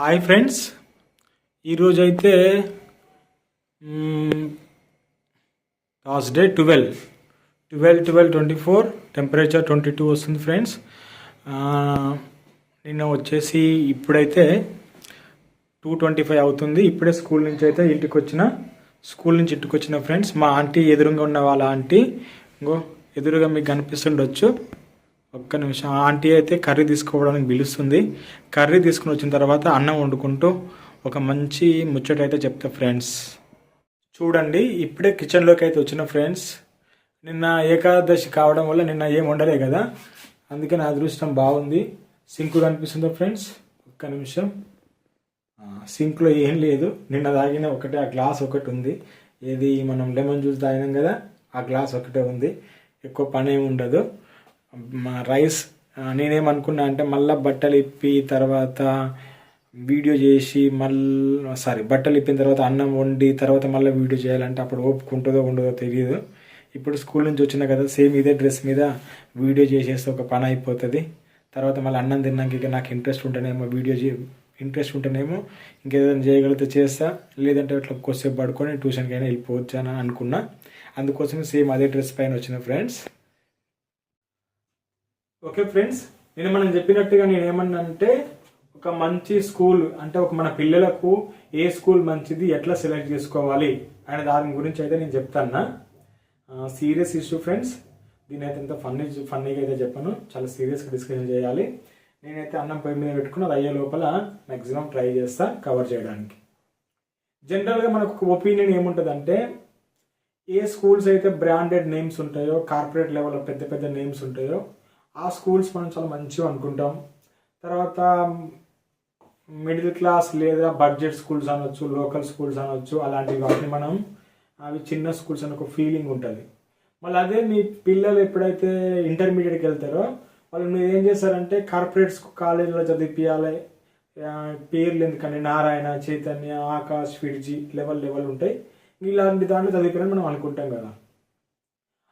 Hi friends ఈరోజు అయితే Thursday twelve twelve twelve twenty four temperature twenty two వస్తుంది friends నిన్న వచ్చేసి ఇప్పుడైతే టూ ట్వంటీ ఫైవ్ అవుతుంది. ఇప్పుడే స్కూల్ నుంచి అయితే ఇంటికి వచ్చిన స్కూల్ నుంచి ఇంటికి వచ్చిన ఫ్రెండ్స్ మా ఆంటీ ఎదురుగా ఉన్న వాళ్ళ ఆంటీ ఇంకో ఎదురుగా మీకు కనిపిస్తుండొచ్చు. ఒక్క నిమిషం. ఆ ఆంటీ అయితే కర్రీ తీసుకోవడానికి పిలుస్తుంది. కర్రీ తీసుకుని వచ్చిన తర్వాత అన్నం వండుకుంటూ ఒక మంచి ముచ్చట అయితే చెప్తా ఫ్రెండ్స్. చూడండి ఇప్పుడే కిచెన్లోకి అయితే వచ్చిన ఫ్రెండ్స్. నిన్న ఏకాదశి కావడం వల్ల నిన్న ఏం వండలే కదా. అందుకే నా అదృష్టం బాగుంది. సింకు కనిపిస్తుందా ఫ్రెండ్స్? ఒక్క నిమిషం. సింక్లో ఏం లేదు. నిన్న తాగిన ఒకటే ఆ గ్లాస్ ఒకటి ఉంది. ఏది మనం లెమన్ జ్యూస్ తాగినాం కదా ఆ గ్లాస్ ఒకటే ఉంది. ఎక్కువ పని ఏమి ఉండదు. మా రైస్ నేనేమనుకున్నా అంటే మళ్ళీ బట్టలు ఇప్పి తర్వాత వీడియో చేసి మళ్ళీ సారీ బట్టలు ఇప్పిన తర్వాత అన్నం వండి తర్వాత మళ్ళీ వీడియో చేయాలంటే అప్పుడు ఓపుకుంటుందో ఉండదో తెలియదు ఇప్పుడు స్కూల్ నుంచి వచ్చిన కదా సేమ్ ఇదే డ్రెస్ మీద వీడియో చేసేస్తే ఒక పని అయిపోతుంది. తర్వాత మళ్ళీ అన్నం తిన్నాక ఇక నాకు ఇంట్రెస్ట్ ఉంటేనేమో వీడియో చే ఇంట్రెస్ట్ ఉంటేనేమో ఇంకేదైనా చేయగలిగితే చేస్తా. లేదంటే అట్లా కొద్దిసేపు పడుకొని ట్యూషన్కి అయినా వెళ్ళిపోవచ్చు అని అనుకున్నా. అందుకోసమే సేమ్ అదే డ్రెస్ పైన వచ్చిన ఫ్రెండ్స్. ఓకే ఫ్రెండ్స్ నేను మనం చెప్పినట్టుగా నేను ఏమన్నా అంటే ఒక మంచి స్కూల్ అంటే ఒక మన పిల్లలకు ఏ స్కూల్ మంచిది ఎట్లా సెలెక్ట్ చేసుకోవాలి అనే దాని గురించి అయితే నేను చెప్తాను సీరియస్ ఇష్యూ ఫ్రెండ్స్ దీని అయితే ఎంత ఫన్నీ ఫన్నీగా అయితే చెప్పాను. చాలా సీరియస్గా డిస్కషన్ చేయాలి. నేనైతే అన్నం పొయ్యి మీద పెట్టుకుని అది అయ్యే లోపల మ్యాక్సిమం ట్రై చేస్తా కవర్ చేయడానికి. జనరల్గా మనకు ఒక ఒపీనియన్ ఏముంటుందంటే ఏ స్కూల్స్ అయితే బ్రాండెడ్ నేమ్స్ ఉంటాయో కార్పొరేట్ లెవెల్లో పెద్ద పెద్ద నేమ్స్ ఉంటాయో ఆ స్కూల్స్ మనం చాలా మంచిగా అనుకుంటాం. తర్వాత మిడిల్ క్లాస్ లేదా బడ్జెట్ స్కూల్స్ అనొచ్చు లోకల్ స్కూల్స్ అనొచ్చు అలాంటి వాటిని మనం అవి చిన్న స్కూల్స్ అని ఒక ఫీలింగ్ ఉంటుంది. మళ్ళీ అదే మీ పిల్లలు ఎప్పుడైతే ఇంటర్మీడియట్కి వెళ్తారో వాళ్ళు మీరు ఏం చేస్తారంటే కార్పొరేట్ కాలేజీలో చదివిపించాలి పేర్లు ఎందుకంటే నారాయణ చైతన్య ఆకాష్ ఫిడ్జి లెవెల్ లెవెల్ ఉంటాయి. ఇలాంటి దాంట్లో చదివిపోయాలని మనం అనుకుంటాం కదా.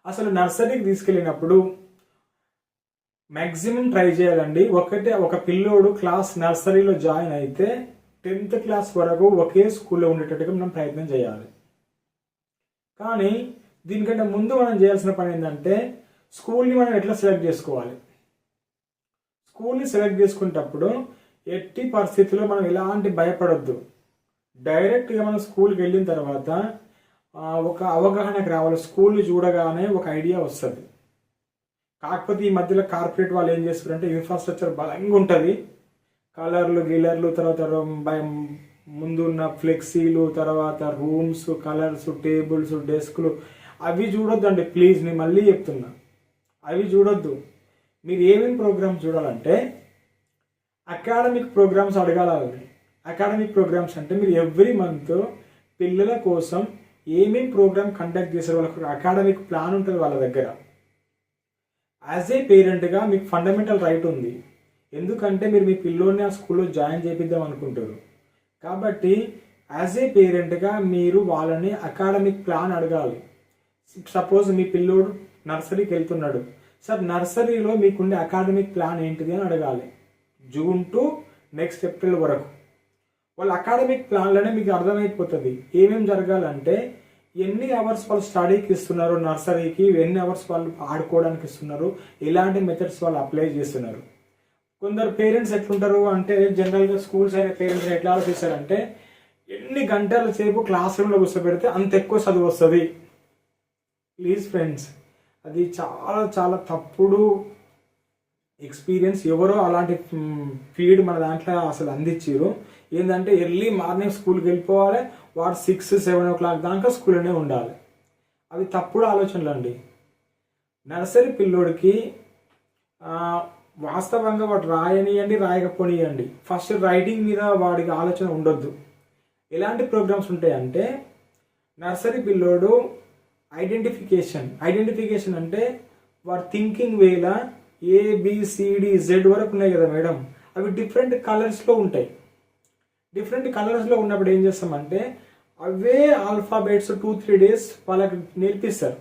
అసలు నర్సరీకి తీసుకెళ్ళినప్పుడు మ్యాక్సిమం ట్రై చేయాలండి. ఒకటే ఒక పిల్లోడు క్లాస్ నర్సరీలో జాయిన్ అయితే టెన్త్ క్లాస్ వరకు ఒకే స్కూల్లో ఉండేటట్టుగా మనం ప్రయత్నం చేయాలి. కానీ దీనికంటే ముందు మనం చేయాల్సిన పని ఏంటంటే స్కూల్ని మనం ఎట్లా సెలెక్ట్ చేసుకోవాలి? స్కూల్ని సెలెక్ట్ చేసుకునేటప్పుడు ఎట్టి పరిస్థితుల్లో మనం ఎలాంటి భయపడొద్దు. డైరెక్ట్గా మనం స్కూల్కి వెళ్ళిన తర్వాత ఒక అవగాహనకు రావాలి. స్కూల్ని చూడగానే ఒక ఐడియా వస్తుంది. కాకపోతే ఈ మధ్యలో కార్పొరేట్ వాళ్ళు ఏం చేస్తారంటే ఇన్ఫ్రాస్ట్రక్చర్ బలంగా ఉంటుంది. కలర్లు గిలర్లు తర్వాత ముందు ఉన్న ఫ్లెక్సీలు తర్వాత రూమ్స్ కలర్స్ టేబుల్స్ డెస్క్లు అవి చూడొద్దండి. ప్లీజ్ నేను మళ్ళీ చెప్తున్నా. అవి చూడొద్దు. మీరు ఏమేమి ప్రోగ్రామ్స్ చూడాలంటే అకాడమిక్ ప్రోగ్రామ్స్ అడగాలి. అకాడమిక్ ప్రోగ్రామ్స్ అంటే మీరు ఎవ్రీ మంత్ పిల్లల కోసం ఏమేమి ప్రోగ్రామ్ కండక్ట్ చేసే వాళ్ళకి అకాడమిక్ ప్లాన్ ఉంటుంది వాళ్ళ దగ్గర. యాజ్ ఏ పేరెంట్గా మీకు ఫండమెంటల్ రైట్ ఉంది. ఎందుకంటే మీరు మీ పిల్లోని ఆ స్కూల్లో జాయిన్ చేపిద్దాం అనుకుంటారు. కాబట్టి యాజ్ ఏ పేరెంట్గా మీరు వాళ్ళని అకాడమిక్ ప్లాన్ అడగాలి. సపోజ్ మీ పిల్లోడు నర్సరీకి వెళ్తున్నాడు. సార్ నర్సరీలో మీకుండే అకాడమిక్ ప్లాన్ ఏంటిది అని అడగాలి. జూన్ టు నెక్స్ట్ ఏప్రిల్ వరకు. వాళ్ళ అకాడమిక్ ప్లాన్లోనే మీకు అర్థమైపోతుంది. ఏమేమి జరగాలంటే ఎన్ని అవర్స్ వాళ్ళు స్టడీకి ఇస్తున్నారు నర్సరీకి ఎన్ని అవర్స్ వాళ్ళు ఆడుకోవడానికి ఇస్తున్నారు ఎలాంటి మెథడ్స్ వాళ్ళు అప్లై చేస్తున్నారు? కొందరు పేరెంట్స్ ఎట్లుంటారు అంటే జనరల్గా స్కూల్స్ అయిన పేరెంట్స్ ఎట్లా ఆలోచిస్తారంటే ఎన్ని గంటల సేపు క్లాస్ రూమ్లో కూర్చోబెడితే అంత ఎక్కువ చదువు వస్తుంది. ప్లీజ్ ఫ్రెండ్స్ అది చాలా చాలా తప్పుడు ఎక్స్పీరియన్స్ ఎవరో అలాంటి ఫీడ్ మన దాంట్లో అసలు అందించారు ఏంటంటే ఎర్లీ మార్నింగ్ స్కూల్కి వెళ్ళిపోవాలి వాడు సిక్స్ సెవెన్ ఓ క్లాక్ దాకా స్కూల్లోనే ఉండాలి. అవి తప్పుడు ఆలోచనలు అండి. నర్సరీ పిల్లోడికి వాస్తవంగా వాడు రాయనియండి రాయకపోనియండి. ఫస్ట్ రైటింగ్ మీద వాడికి ఆలోచన ఉండొద్దు. ఎలాంటి ప్రోగ్రామ్స్ ఉంటాయంటే నర్సరీ పిల్లోడు ఐడెంటిఫికేషన్ ఐడెంటిఫికేషన్ అంటే వారి థింకింగ్ వేలా ఏబిసిడి జెడ్ వరకు ఉన్నాయి కదా మేడం. అవి డిఫరెంట్ కలర్స్లో ఉంటాయి. డిఫరెంట్ కలర్స్లో ఉన్నప్పుడు ఏం చేస్తామంటే అవే ఆల్ఫాబెట్స్ టూ త్రీ డేస్ వాళ్ళకి నేర్పిస్తారు.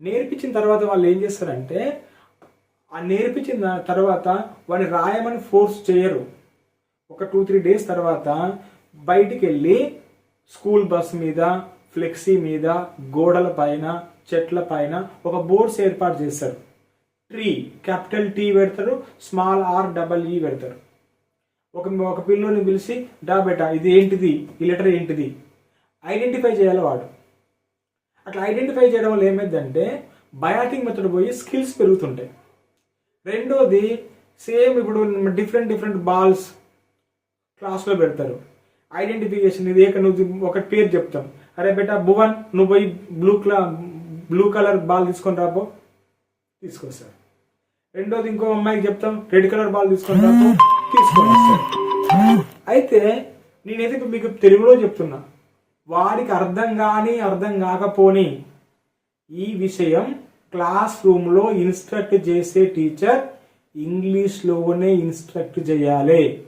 నేర్పించిన తర్వాత వాళ్ళు ఏం చేస్తారంటే ఆ నేర్పించిన తర్వాత వాడిని రాయమని ఫోర్స్ చేయరు. ఒక టూ త్రీ డేస్ తర్వాత బయటికి వెళ్ళి స్కూల్ బస్ మీద ఫ్లెక్సీ మీద గోడల పైన చెట్ల పైన ఒక బోర్డ్స్ ఏర్పాటు చేస్తారు. ట్రీ క్యాపిటల్ టీ పెడతారు స్మాల్ ఆర్ డబల్ ఈ పెడతారు. ఒక ఒక పిల్లోని పిలిచి డా బేటా ఇది ఏంటిది? ఈ లెటర్ ఏంటిది? ఐడెంటిఫై చేయాలి వాడు. అట్లా ఐడెంటిఫై చేయడం వల్ల ఏమైందంటే బయాటింగ్ మెథడ్ పోయి స్కిల్స్ పెరుగుతుంటాయి. రెండోది సేమ్ ఇప్పుడు డిఫరెంట్ డిఫరెంట్ బాల్స్ క్లాస్లో పెడతారు. ఐడెంటిఫికేషన్ ఇది ఏక నువ్వు ఒక పేరు చెప్తాం. అరే బేటా భువన్ నువ్వు పోయి బ్లూ క్లా బ్లూ కలర్ బాల్ తీసుకొని రాపో తీసుకొస్తారు. రెండోది ఇంకో అమ్మాయికి చెప్తాం రెడ్ కలర్ బాల్ తీసుకొని రాపో తీసుకొని వస్తారు అయితే నేనైతే ఇప్పుడు మీకు తెలుగులో చెప్తున్నా. వాడికి అర్థం కాని అర్థం కాకపోని ఈ విషయం క్లాస్ రూమ్లో ఇన్స్ట్రక్ట్ చేసే టీచర్ ఇంగ్లీష్లోనే ఇన్స్ట్రక్ట్ చేయాలి.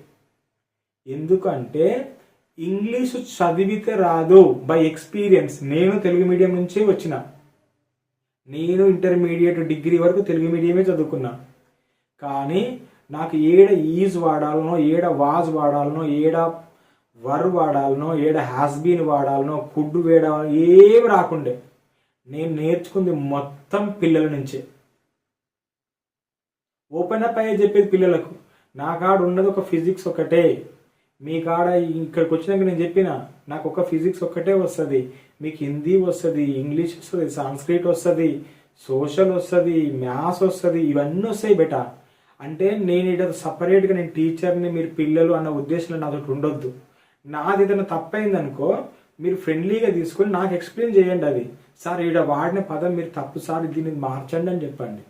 ఎందుకంటే ఇంగ్లీష్ చదివితే రాదు. బై ఎక్స్పీరియన్స్ నేను తెలుగు మీడియం నుంచే వచ్చిన. నేను ఇంటర్మీడియట్ డిగ్రీ వరకు తెలుగు మీడియమే చదువుకున్నా. కానీ నాకు ఏడ ఈజ్ వాడాలనో ఏడ వాజ్ వాడాలనో ఏడ వర్ వాడాలనో ఏడ హ్యాస్బీన్ వాడాలనో ఫుడ్ వేడాలనో ఏం రాకుండే. నేను నేర్చుకుంది మొత్తం పిల్లల నుంచే. ఓపెన్ అప్ అయ్యే చెప్పేది పిల్లలకు. నా కాడ ఉన్నది ఒక ఫిజిక్స్ ఒకటే. మీ కాడ ఇక్కడికి వచ్చినాక నేను చెప్పిన నాకు ఒక ఫిజిక్స్ ఒక్కటే వస్తుంది. మీకు హిందీ వస్తుంది ఇంగ్లీష్ వస్తుంది సాంస్క్రిట్ వస్తుంది సోషల్ వస్తుంది మ్యాథ్స్ వస్తుంది ఇవన్నీ వస్తాయి బెట. అంటే నేను ఇక్కడ సపరేట్గా నేను టీచర్ని మీరు పిల్లలు అన్న ఉద్దేశంలో నాతో ఉండొద్దు. నాది ఏదైనా తప్పైంది అనుకో మీరు ఫ్రెండ్లీగా తీసుకొని నాకు ఎక్స్ప్లెయిన్ చేయండి అది. సార్ ఈడ వాడిన పదం మీరు తప్పు సార్ దీన్ని మార్చండి అని చెప్పండి.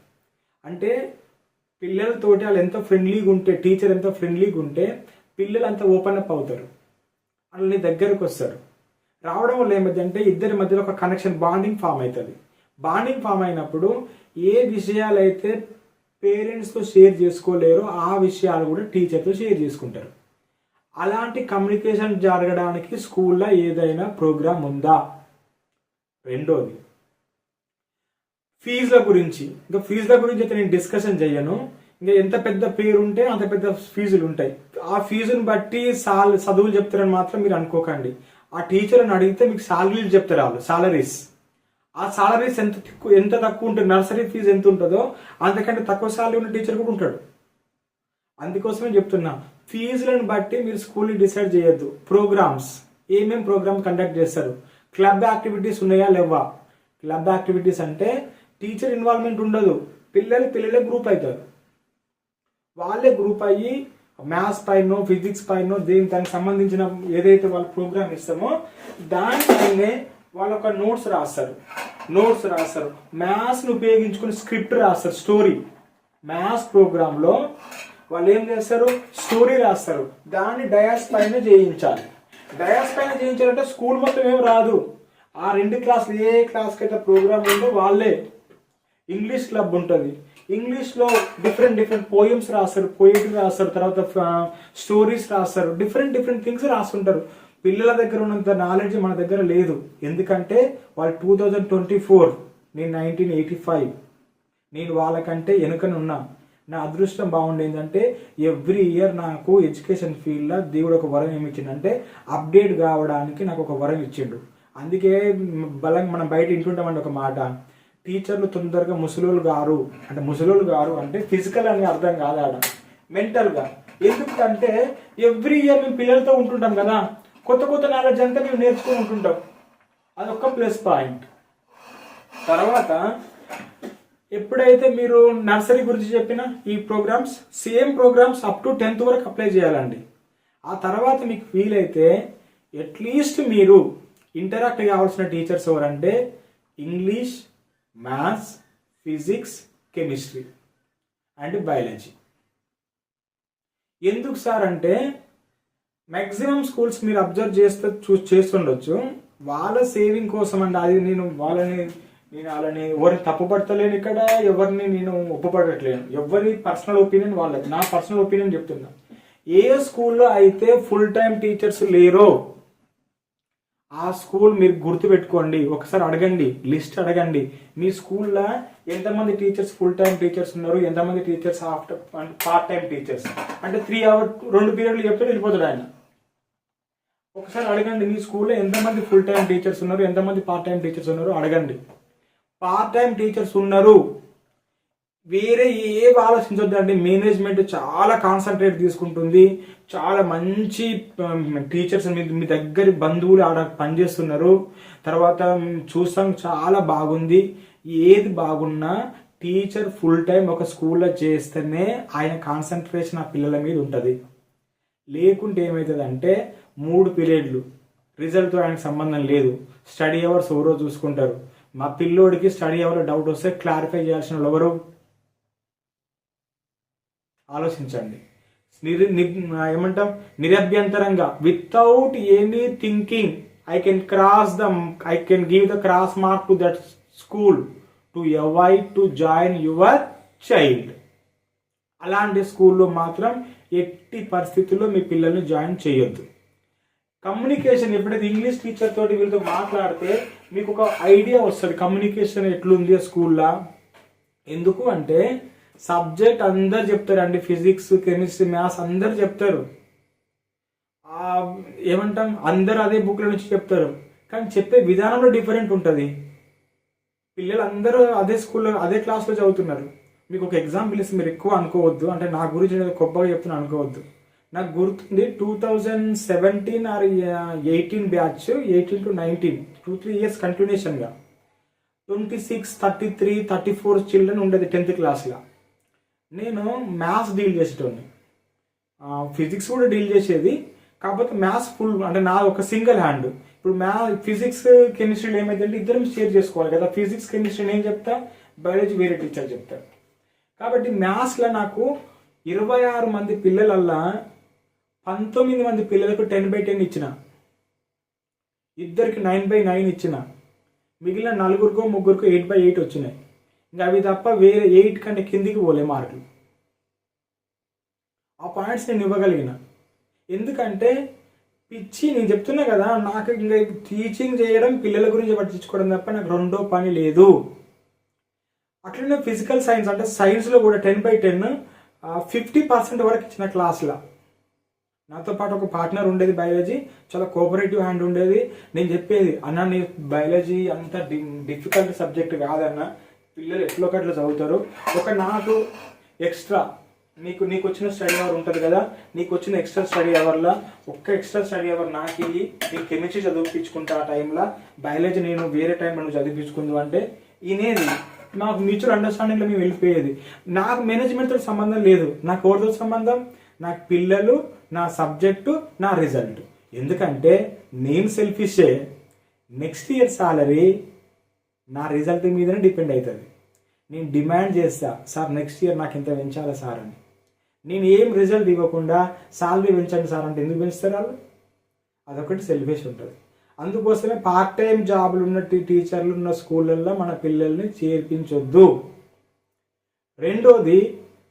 అంటే పిల్లలతోటి వాళ్ళు ఎంతో ఫ్రెండ్లీగా ఉంటే టీచర్ ఎంతో ఫ్రెండ్లీగా ఉంటే పిల్లలు అంతా ఓపెన్ అప్ అవుతారు. వాళ్ళు నీ దగ్గరకు వస్తారు. రావడం వల్ల ఏమైందంటే ఇద్దరి మధ్యలో ఒక కనెక్షన్ బాండింగ్ ఫామ్ అవుతుంది. బాండింగ్ ఫామ్ అయినప్పుడు ఏ విషయాలు అయితే పేరెంట్స్తో షేర్ చేసుకోలేరో ఆ విషయాలు కూడా టీచర్తో షేర్ చేసుకుంటారు. అలాంటి కమ్యూనికేషన్ జరగడానికి స్కూల్లో ఏదైనా ప్రోగ్రామ్ ఉందా? రెండోది ఫీజుల గురించి. ఇంకా ఫీజుల గురించి అయితే నేను డిస్కషన్ చేయను. ఇంకా ఎంత పెద్ద పేరు ఉంటే అంత పెద్ద ఫీజులు ఉంటాయి. ఆ ఫీజుని బట్టి సాల్ చదువులు చెప్తారని మాత్రం మీరు అనుకోకండి. ఆ టీచర్ని అడిగితే మీకు సాలరీలు చెప్తారు వాళ్ళు సాలరీస్ ఆ సాలరీస్ ఎంత తక్కువ ఎంత తక్కువ ఉంటుంది నర్సరీ ఫీజు ఎంత ఉంటుందో అంతకంటే తక్కువ సాలరీ ఉన్న టీచర్ కూడా ఉంటాడు. అందుకోసమే చెప్తున్నా ఫీజులను బట్టి మీరు స్కూల్ని డిసైడ్ చేయొద్దు. ప్రోగ్రామ్స్ ఏమేం ప్రోగ్రామ్ కండక్ట్ చేస్తారు? క్లబ్ యాక్టివిటీస్ ఉన్నాయా లేవా? క్లబ్ యాక్టివిటీస్ అంటే టీచర్ ఇన్వాల్వ్మెంట్ ఉండదు. పిల్లలు పిల్లలే గ్రూప్ అవుతారు. వాళ్ళే గ్రూప్ అయ్యి మ్యాథ్స్ పైన ఫిజిక్స్ పైన దేని దానికి సంబంధించిన ఏదైతే వాళ్ళు ప్రోగ్రామ్ ఇస్తామో దానిపైనే వాళ్ళు ఒక నోట్స్ రాస్తారు. నోట్స్ రాస్తారు. మ్యాథ్స్ని ఉపయోగించుకుని స్క్రిప్ట్ రాస్తారు స్టోరీ. మ్యాథ్స్ ప్రోగ్రాంలో వాళ్ళు ఏం చేస్తారు? స్టోరీ రాస్తారు. దాన్ని డయాస్ పైన చేయించాలి. డయాస్ పైన చేయించాలంటే స్కూల్ మొత్తం ఏం రాదు. ఆ రెండు క్లాసులు ఏ క్లాస్కి అయితే ప్రోగ్రామ్ ఉందో వాళ్ళే. ఇంగ్లీష్ క్లబ్ ఉంటుంది. ఇంగ్లీష్లో డిఫరెంట్ డిఫరెంట్ పోయమ్స్ రాస్తారు పోయిటరీ రాస్తారు తర్వాత స్టోరీస్ రాస్తారు. డిఫరెంట్ డిఫరెంట్ థింగ్స్ రాస్తుంటారు పిల్లల దగ్గర ఉన్నంత నాలెడ్జ్ మన దగ్గర లేదు. ఎందుకంటే వాళ్ళు టూ థౌజండ్ ట్వంటీ ఫోర్ నేను నైన్టీన్ ఎయిటీ ఫైవ్ నేను వాళ్ళకంటే వెనుకనే ఉన్నా. నా అదృష్టం బాగుండేందంటే ఎవ్రీ ఇయర్ నాకు ఎడ్యుకేషన్ ఫీల్డ్లో దేవుడు ఒక వరం ఏమిచ్చిందంటే అప్డేట్ కావడానికి నాకు ఒక వరం ఇచ్చిండు. అందుకే బలంగా మనం బయట ఇంటుంటామండి ఒక మాట. టీచర్లు తొందరగా ముసలోళ్ళు గారు అంటే ముసలోళ్ళు గారు అంటే ఫిజికల్ అని అర్థం కాదు ఆడ. మెంటల్గా ఎందుకంటే ఎవ్రీ ఇయర్ మేము పిల్లలతో ఉంటుంటాం కదా. కొత్త కొత్త నాలెడ్జ్ అంతా మేము నేర్చుకుని ఉంటుంటాం. అదొక ప్లస్ పాయింట్. తర్వాత ఎప్పుడైతే మీరు నర్సరీ గురించి చెప్పిన ఈ programmes same programmes up to tenth వరకు అప్లై చేయాలండి. ఆ తర్వాత మీకు ఫీల్ అయితే అట్లీస్ట్ మీరు ఇంటరాక్ట్ కావాల్సిన టీచర్స్ ఎవరంటే English maths physics chemistry and biology. ఎందుకు సార్ అంటే మ్యాక్సిమం స్కూల్స్ మీరు అబ్జర్వ్ చేస్తే చూ చేస్తుండొచ్చు. వాళ్ళ సేవింగ్ కోసం అండి అది నేను వాళ్ళని నేను వాళ్ళని ఎవరిని తప్పుపడతలేను ఇక్కడ ఎవరిని నేను ఒప్పుపడట్లేను. ఎవరి పర్సనల్ ఒపీనియన్ వాళ్ళది. నా పర్సనల్ ఒపీనియన్ చెప్తున్నా. ఏ స్కూల్లో అయితే ఫుల్ టైం టీచర్స్ లేరో ఆ స్కూల్ మీరు గుర్తుపెట్టుకోండి. ఒకసారి అడగండి. లిస్ట్ అడగండి. మీ స్కూల్లో ఎంతమంది టీచర్స్ ఫుల్ టైం టీచర్స్ ఉన్నారు? ఎంతమంది teachers after part time teachers అంటే త్రీ అవర్ రెండు పీరియడ్లు చెప్తే వెళ్ళిపోతాడు ఆయన. ఒకసారి అడగండి మీ స్కూల్లో ఎంతమంది ఫుల్ టైం టీచర్స్ ఉన్నారు? ఎంతమంది పార్ట్ టైం టీచర్స్ ఉన్నారు? అడగండి. పార్ట్ టైం టీచర్స్ ఉన్నారు. వేరే ఏవి ఆలోచించొద్దండి. మేనేజ్మెంట్ చాలా కాన్సన్ట్రేట్ తీసుకుంటుంది. చాలా మంచి um, టీచర్స్ మీ మీ దగ్గర బంధువులు ఆడ పనిచేస్తున్నారు. తర్వాత um, చూస్తాం చాలా బాగుంది. ఏది బాగున్నా టీచర్ ఫుల్ టైం ఒక స్కూల్లో చేస్తేనే ఆయన కాన్సన్ట్రేషన్ ఆ పిల్లల మీద ఉంటుంది. లేకుంటే ఏమవుతుందంటే మూడు పీరియడ్లు. రిజల్ట్తో ఆయనకు సంబంధం లేదు. స్టడీ అవర్స్ ఎవరో చూసుకుంటారు. మా పిల్లోడికి స్టడీ అవర్ డౌట్ వస్తే క్లారిఫై చేయాల్సిన ఎవరు ఆలోచించండి. నిర్ ని- ఏమంటాం? నిరభ్యంతరంగా without any thinking I can cross the I can give the cross mark to that school to avoid to join your child అలాంటి స్కూల్లో మాత్రం ఎట్టి పరిస్థితుల్లో మీ పిల్లల్ని జాయిన్ చేయొద్దు. కమ్యూనికేషన్ ఎప్పుడైతే ఇంగ్లీష్ టీచర్ తోటి వీళ్ళతో మాట్లాడితే మీకు ఒక ఐడియా వస్తుంది. కమ్యూనికేషన్ ఎట్లుంది స్కూల్లో ఎందుకు అంటే సబ్జెక్ట్ అందరు చెప్తారండి. ఫిజిక్స్ కెమిస్ట్రీ మ్యాథ్స్ అందరు చెప్తారు. ఏమంటాం? అందరు అదే బుక్ల నుంచి చెప్తారు. కానీ చెప్పే విధానంలో డిఫరెంట్ ఉంటుంది. పిల్లలు అందరూ అదే స్కూల్లో అదే క్లాస్లో చదువుతున్నారు. మీకు ఒక ఎగ్జాంపుల్ ఇస్తే మీరు ఎక్కువ అనుకోవద్దు. అంటే నా గురించి నేను గొప్పగా చెప్తున్నా అనుకోవద్దు. నాకు గుర్తుంది two thousand seventeen or eighteen batch eighteen to nineteen two three years కంటిన్యూషన్గా twenty six thirty three thirty four children ఉండేది టెన్త్ క్లాస్లో నేను మ్యాథ్స్ డీల్ చేసేటోని ఫిజిక్స్ కూడా డీల్ చేసేది. కాకపోతే మ్యాథ్స్ ఫుల్ అంటే నా ఒక సింగిల్ హ్యాండ్ ఇప్పుడు మ్యా ఫిజిక్స్ కెమిస్ట్రీలో ఏమైందంటే ఇద్దరం షేర్ చేసుకోవాలి కదా. ఫిజిక్స్ కెమిస్ట్రీ నేను చెప్తా బయాలజీ వేరే టీచర్ చెప్తారు కాబట్టి మ్యాథ్స్లో నాకు ఇరవై ఆరు మంది పిల్లలల్లా పంతొమ్మిది మంది పిల్లలకు టెన్ బై టెన్ ఇచ్చిన. ఇద్దరికి నైన్ బై నైన్ ఇచ్చిన. మిగిలిన నలుగురికో ముగ్గురికో ఎయిట్ బై ఎయిట్ వచ్చినాయి. ఇంకా అవి తప్ప వేరే ఎయిట్ కంటే కిందికి పోలే మార్కులు. ఆ పాయింట్స్ నేను ఇవ్వగలిగిన. ఎందుకంటే పిచ్చి నేను చెప్తున్నా కదా నాకు ఇంకా టీచింగ్ చేయడం పిల్లల గురించి పట్టించుకోవడం తప్ప నాకు రెండో పని లేదు. అట్లనే ఫిజికల్ సైన్స్ అంటే సైన్స్లో కూడా ten by ten fifty percent వరకు ఇచ్చిన క్లాస్లో నాతో పాటు ఒక పార్ట్నర్ ఉండేది బయాలజీ చాలా కోఆపరేటివ్ హ్యాండ్ ఉండేది. నేను చెప్పేది అన్న నీ బయాలజీ అంత డిఫికల్ట్ సబ్జెక్ట్ కాదన్న. పిల్లలు ఎట్లో ఒకట్లో చదువుతారు? ఒక నాకు ఎక్స్ట్రా నీకు నీకు వచ్చిన స్టడీ అవర్ ఉంటుంది కదా నీకు వచ్చిన ఎక్స్ట్రా స్టడీ అవర్లో ఒక్క ఎక్స్ట్రా స్టడీ అవర్ నాకు ఇవి నేను కెమిస్ట్రీ చదివించుకుంటా ఆ టైంలో బయాలజీ నేను వేరే టైంలో నువ్వు చదివించుకుందు అంటే ఇనేది నాకు మ్యూచువల్ అండర్స్టాండింగ్లో మేము వెళ్ళిపోయేది. నాకు మేనేజ్మెంట్తో సంబంధం లేదు. నాకు ఎవరితో సంబంధం? నాకు పిల్లలు నా సబ్జెక్టు నా రిజల్ట్. ఎందుకంటే నేను సెల్ఫిషే నెక్స్ట్ ఇయర్ సాలరీ నా రిజల్ట్ మీదనే డిపెండ్ అవుతుంది నేను డిమాండ్ చేస్తా సార్ నెక్స్ట్ ఇయర్ నాకు ఇంత పెంచాలి సార్ అని. నేను ఏం రిజల్ట్ ఇవ్వకుండా సాలరీ పెంచండి సార్ అంటే ఎందుకు పెంచుతారు వాళ్ళు? అదొకటి సెల్ఫిష్ ఉంటుంది. అందుకోసమే పార్ట్ టైం జాబులు ఉన్న టీచర్లు ఉన్న స్కూళ్ళల్లో మన పిల్లల్ని చేర్పించొద్దు. రెండోది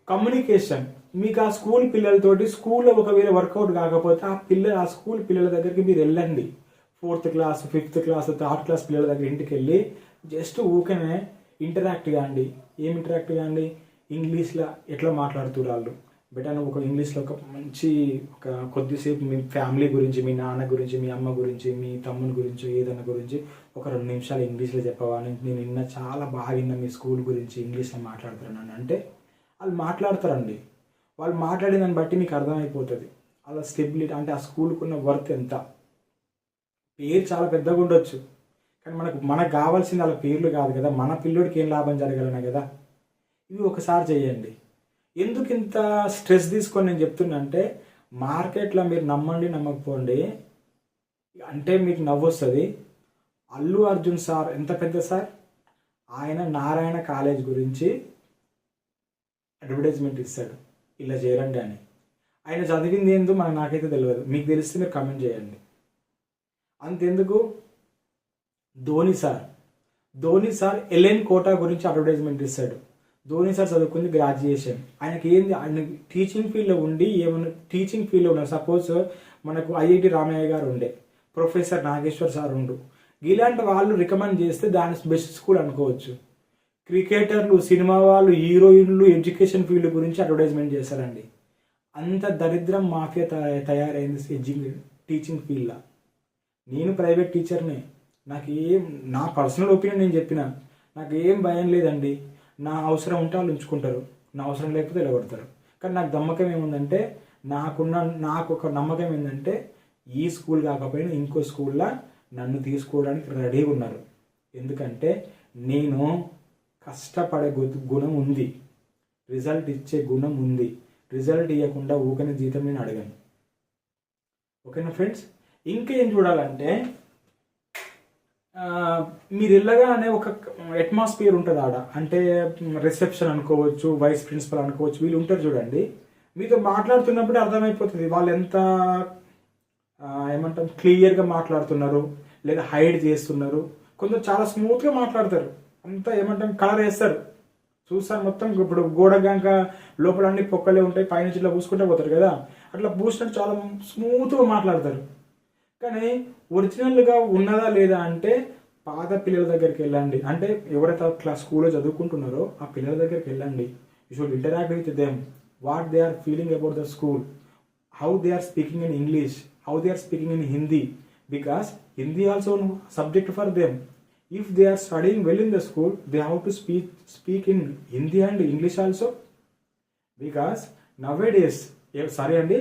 కమ్యూనికేషన్ మీకు ఆ స్కూల్ పిల్లలతోటి స్కూల్లో ఒకవేళ వర్కౌట్ కాకపోతే ఆ పిల్ల ఆ స్కూల్ పిల్లల దగ్గరికి మీరు వెళ్ళండి. Fourth class fifth class third class పిల్లల దగ్గర ఇంటికి వెళ్ళి జస్ట్ ఊకనే ఇంటరాక్ట్ కాండి ఏం ఇంటరాక్ట్ కాండి ఇంగ్లీష్లో ఎట్లా మాట్లాడుతున్నారు? వాళ్ళు బెటర్ ఒక ఇంగ్లీష్లో ఒక మంచి ఒక కొద్దిసేపు మీ ఫ్యామిలీ గురించి మీ నాన్న గురించి మీ అమ్మ గురించి మీ తమ్ముని గురించి ఏదైనా గురించి ఒక రెండు నిమిషాలు ఇంగ్లీష్లో చెప్పవా? నేను నిన్న చాలా బాగా విన్నా మీ స్కూల్ గురించి ఇంగ్లీష్లో మాట్లాడుతున్నాను. అంటే వాళ్ళు మాట్లాడతారండి. వాళ్ళు మాట్లాడిన దాన్ని బట్టి మీకు అర్థమైపోతుంది. అలా స్టెబిలిటీ అంటే ఆ స్కూల్కి ఉన్న వర్త్ ఎంత? పేరు చాలా పెద్దగా ఉండొచ్చు. కానీ మనకు మనకు కావాల్సింది వాళ్ళ పేర్లు కాదు కదా. మన పిల్లోడికి ఏం లాభం జరగలనే కదా? ఇవి ఒకసారి చేయండి ఎందుకు ఇంత స్ట్రెస్ తీసుకొని నేను చెప్తున్నా అంటే మార్కెట్లో మీరు నమ్మండి నమ్మకపోండి అంటే మీకు నవ్వు వస్తుంది అల్లు అర్జున్ సార్ ఎంత పెద్ద సార్? ఆయన నారాయణ కాలేజ్ గురించి అడ్వర్టైజ్మెంట్ ఇస్తాడు. ఇలా చేయండి అని. ఆయన చదివింది ఏందో మనకు నాకైతే తెలియదు. మీకు తెలిస్తే మీరు కమెంట్ చేయండి. అంతెందుకు? ధోని సార్. ధోని సార్ ఎలెన్ కోటా గురించి అడ్వర్టైజ్మెంట్ ఇస్తాడు. ధోని సార్ చదువుకుంది గ్రాడ్యుయేషన్ ఆయనకి ఏంది? ఆయన టీచింగ్ ఫీల్డ్లో ఉండి ఏమైనా టీచింగ్ ఫీల్డ్లో ఉన్నారు. సపోజ్ మనకు ఐఐటి రామయ్య గారు ఉండే ప్రొఫెసర్ నాగేశ్వర్ సార్ ఉండు. ఇలాంటి వాళ్ళు రికమెండ్ చేస్తే దాని బెస్ట్ స్కూల్ అనుకోవచ్చు. క్రికెటర్లు సినిమా వాళ్ళు హీరోయిన్లు ఎడ్యుకేషన్ ఫీల్డ్ గురించి అడ్వర్టైజ్మెంట్ చేశారండి. అంత దరిద్రం మాఫియా తయా- తయారైంది ఎడ్జింగ్ టీచింగ్ ఫీల్డ్లో. నేను ప్రైవేట్ టీచర్నే. నాకు ఏం నా పర్సనల్ ఒపీనియన్ నేను చెప్పిన నాకు ఏం భయం లేదండి. నా అవసరం ఉంటే వాళ్ళు ఉంచుకుంటారు. నా అవసరం లేకపోతే వెళ్ళగొడతారు కానీ నాకు నమ్మకం ఏముందంటే నాకున్న నాకు ఒక నమ్మకం ఏంటంటే ఈ స్కూల్ కాకపోయినా ఇంకో స్కూల్లో నన్ను తీసుకోవడానికి రెడీగా ఉన్నారు. ఎందుకంటే నేను కష్టపడే గుణం ఉంది. రిజల్ట్ ఇచ్చే గుణం ఉంది. రిజల్ట్ ఇవ్వకుండా ఊకని జీతం నేను అడగను. ఓకేనా ఫ్రెండ్స్? ఇంకేం చూడాలంటే మీరు ఇళ్ళగానే ఒక అట్మాస్ఫియర్ ఉంటుంది ఆడ. అంటే రిసెప్షన్ అనుకోవచ్చు వైస్ ప్రిన్సిపల్ అనుకోవచ్చు వీళ్ళు ఉంటారు చూడండి. మీతో మాట్లాడుతున్నప్పుడే అర్థమైపోతుంది వాళ్ళు ఎంత ఏమంటారు ఏమంటాం క్లియర్గా మాట్లాడుతున్నారు లేదా హైడ్ చేస్తున్నారు. కొందరు చాలా స్మూత్గా మాట్లాడతారు. అంతా ఏమంటాం కలర్ వేస్తారు. చూస్తాను మొత్తం ఇప్పుడు గోడ గంక లోపల అన్ని పొక్కలే ఉంటాయి పైనుంచి ఇట్లా పూసుకుంటే పోతారు కదా. అట్లా పూసినట్టు చాలా స్మూత్గా మాట్లాడతారు. కానీ ఒరిజినల్గా ఉన్నదా లేదా అంటే పాత పిల్లల దగ్గరికి వెళ్ళండి. అంటే ఎవరైతే క్లాస్ స్కూల్లో చదువుకుంటున్నారో ఆ పిల్లల దగ్గరికి వెళ్ళండి. You should interact with them what they are feeling about the school how they are speaking in English how they are speaking in Hindi because Hindi also subject for them if they are studying well in the school they have to speak speak in hindi and english also. Because nowadays సరే అండి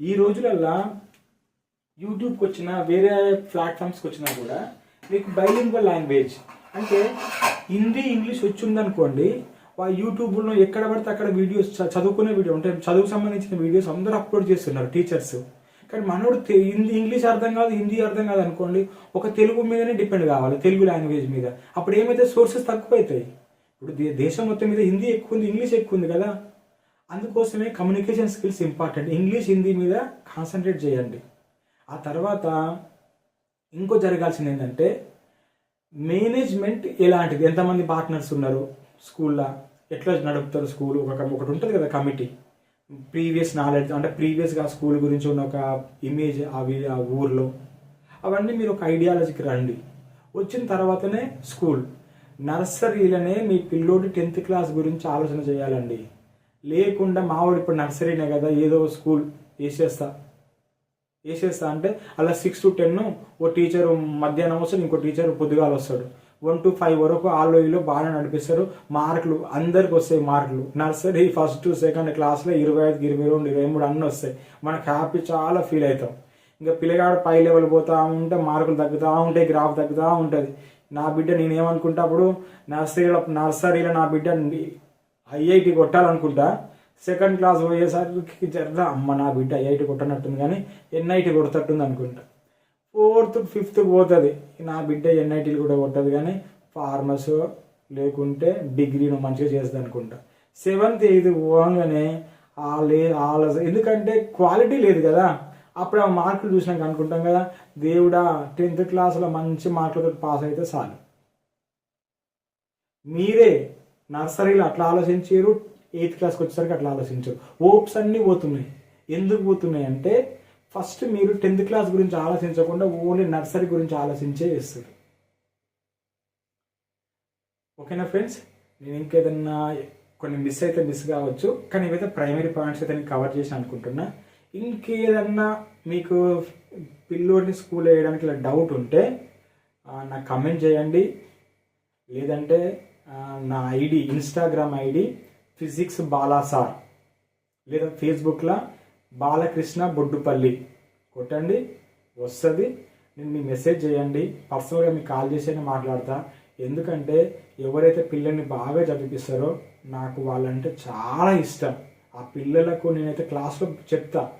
ఈ రోజులల్లా యూట్యూబ్కి వచ్చిన వేరే ప్లాట్ఫామ్స్కి వచ్చినా కూడా మీకు bilingual language అంటే హిందీ ఇంగ్లీష్ వచ్చి ఉందనుకోండి ఆ యూట్యూబ్లో ఎక్కడ పడితే అక్కడ వీడియోస్ చదువుకునే వీడియో అంటే చదువుకు సంబంధించిన వీడియోస్ అందరూ అప్లోడ్ చేస్తున్నారు టీచర్స్ కానీ మనోడు హిందీ ఇంగ్లీష్ అర్థం కాదు హిందీ అర్థం కాదు అనుకోండి ఒక తెలుగు మీదనే డిపెండ్ కావాలి తెలుగు లాంగ్వేజ్ మీద. అప్పుడు ఏమైతే సోర్సెస్ తక్కువ అవుతాయి ఇప్పుడు దేశం మొత్తం మీద హిందీ ఎక్కువ ఉంది ఇంగ్లీష్ ఎక్కువ ఉంది కదా. అందుకోసమే communication skills important English Hindi మీద కాన్సన్ట్రేట్ చేయండి. ఆ తర్వాత ఇంకో జరగాల్సింది ఏంటంటే మేనేజ్మెంట్ ఎలాంటిది? ఎంతమంది పార్ట్నర్స్ ఉన్నారు? స్కూల్లో? ఎట్లా నడుపుతారు స్కూల్? ఒక ఒకటి ఉంటుంది కదా కమిటీ. ప్రీవియస్ నాలెడ్జ్ అంటే ప్రీవియస్గా స్కూల్ గురించి ఉన్న ఒక ఇమేజ్ అవి ఆ ఊర్లో. అవన్నీ మీరు ఒక ఐడియాలజీకి రండి. వచ్చిన తర్వాతనే స్కూల్. నర్సరీలనే మీ పిల్లోడి టెన్త్ క్లాస్ గురించి ఆలోచన చేయాలండి. లేకుండా మావాడు ఇప్పుడు నర్సరీనే కదా ఏదో స్కూల్ వేసేస్తా. వేసేస్తా అంటే అలా సిక్స్ టు టెన్ ఓ టీచర్ మధ్యాహ్నం వస్తాడు ఇంకో టీచర్ పొద్దుగాల వస్తాడు వన్ టు ఫైవ్ వరకు ఆలో ఈలో బాగా నడిపిస్తారు. మార్కులు అందరికి వస్తాయి మార్కులు. నర్సరీ ఫస్ట్ సెకండ్ క్లాస్లో ఇరవై ఐదు ఇరవై రెండు ఇరవై మూడు అన్నీ వస్తాయి. మనకు హ్యాపీ చాలా ఫీల్ అవుతాం. ఇంకా పిల్లగాడు పై లెవెల్ పోతా ఉంటే మార్కులు తగ్గుతూ ఉంటాయి గ్రాఫ్ తగ్గుతూ ఉంటుంది. నా బిడ్డ నేనేమనుకుంటా అప్పుడు నర్సరీలో నర్సరీలో నా బిడ్డ ఐఐటి కొట్టాలనుకుంటా. సెకండ్ క్లాస్ పోయేసరికి జరదా అమ్మ నా బిడ్డ ఐఐటి కొట్టనట్టుంది కానీ ఎన్ఐటి కొడతట్టుంది అనుకుంటా. ఫోర్త్ ఫిఫ్త్ పోతుంది. నా బిడ్డ ఎన్ఐటీలు కూడా కొట్టదు కానీ ఫార్మస్ లేకుంటే డిగ్రీను మంచిగా చేస్తుంది అనుకుంటా. సెవెంత్ ఎయిత్ పోగానే వాళ్ళే వాళ్ళ ఎందుకంటే క్వాలిటీ లేదు కదా. అప్పుడు ఆ మార్కులు చూసినాక అనుకుంటాం కదా దేవుడా టెన్త్ క్లాస్లో మంచి మార్కులతో పాస్ అయితే చాలు. మీరే నర్సరీలో అట్లా ఆలోచించారు ఎయిత్ క్లాస్కి వచ్చేసరికి అట్లా ఆలోచించారు. ఓప్స్ అన్నీ పోతున్నాయి. ఎందుకు పోతున్నాయి అంటే ఫస్ట్ మీరు టెన్త్ క్లాస్ గురించి ఆలోచించకుండా ఓన్లీ నర్సరీ గురించి ఆలోచించే చేస్తారు. ఓకేనా ఫ్రెండ్స్? నేను ఇంకేదన్నా కొన్ని మిస్ అయితే మిస్ కావచ్చు కానీ ఇవైతే ప్రైమరీ పాయింట్స్ అయితే నేను కవర్ చేసి అనుకుంటున్నా ఇంకేదన్నా మీకు పిల్లోడిని స్కూల్ వేయడానికి ఇలా డౌట్ ఉంటే నాకు కమెంట్ చేయండి. లేదంటే నా ID Instagram ID physics Bala sir లేదా ఫేస్బుక్లో బాలకృష్ణ బొడ్డుపల్లి. కొట్టండి వస్తుంది. నేను మీ మెసేజ్ చేయండి. పర్సనల్గా మీకు కాల్ చేసి మాట్లాడతా. ఎందుకంటే ఎవరైతే పిల్లల్ని బాగా చదివిపిస్తారో నాకు వాళ్ళంటే చాలా ఇష్టం. ఆ పిల్లలకు నేనైతే క్లాస్లో చెప్తా.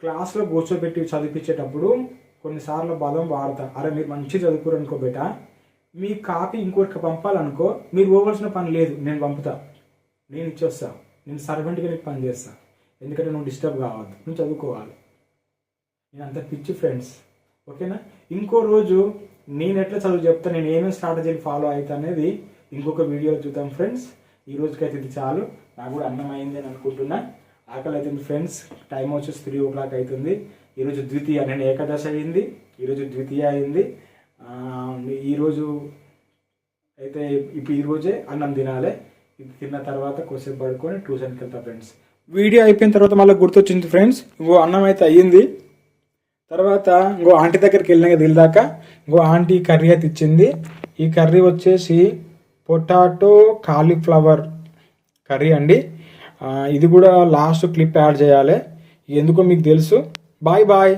క్లాస్లో కూర్చోబెట్టి చదివించేటప్పుడు కొన్నిసార్లు బలం వాడతా. అరే మీరు మంచి చదువుకోరు అనుకో బేట. మీ కాపీ ఇంకొకరికి పంపాలనుకో మీరు పోవాల్సిన పని లేదు. నేను పంపుతా. నేను ఇచ్చేస్తా. నేను సర్వెంట్గా నీకు పని చేస్తాను ఎందుకంటే నువ్వు డిస్టర్బ్ కావద్దు. నువ్వు చదువుకోవాలి. నేను అంత పిచ్చి ఫ్రెండ్స్ ఓకేనా? ఇంకో రోజు నేను ఎట్లా చదువు చెప్తా నేను ఏమేమి స్ట్రాటజీలు ఫాలో అవుతా అనేది ఇంకొక వీడియోలో చూద్దాం ఫ్రెండ్స్ ఈ రోజుకైతే ఇది చాలు. నాకు కూడా అన్నం అయింది అని అనుకుంటున్నా. ఆకలి అవుతుంది ఫ్రెండ్స్ టైం వచ్చేసి త్రీ ఓ క్లాక్ అవుతుంది ఈరోజు ద్వితీయ నేను ఏకాదశి అయింది. ఈరోజు ద్వితీయ అయింది. ఈరోజు అయితే ఇప్పుడు ఈరోజే అన్నం తినాలి. ఇది తిన్న తర్వాత కొసేపు పడుకొని ట్యూషన్కి వెళ్తా ఫ్రెండ్స్ వీడియో అయిపోయిన తర్వాత మళ్ళీ గుర్తొచ్చింది ఫ్రెండ్స్. ఇంకో అన్నం అయితే అయ్యింది. తర్వాత ఇంకో ఆంటీ దగ్గరికి వెళ్ళినాక కదా ఇంకో ఆంటీ కర్రీ అయితే ఇచ్చింది. ఈ కర్రీ వచ్చేసి పొటాటో కాలీఫ్లవర్ కర్రీ అండి. ఇది కూడా లాస్ట్ క్లిప్ యాడ్ చేయాలి. ఎందుకో మీకు తెలుసు. Bye bye.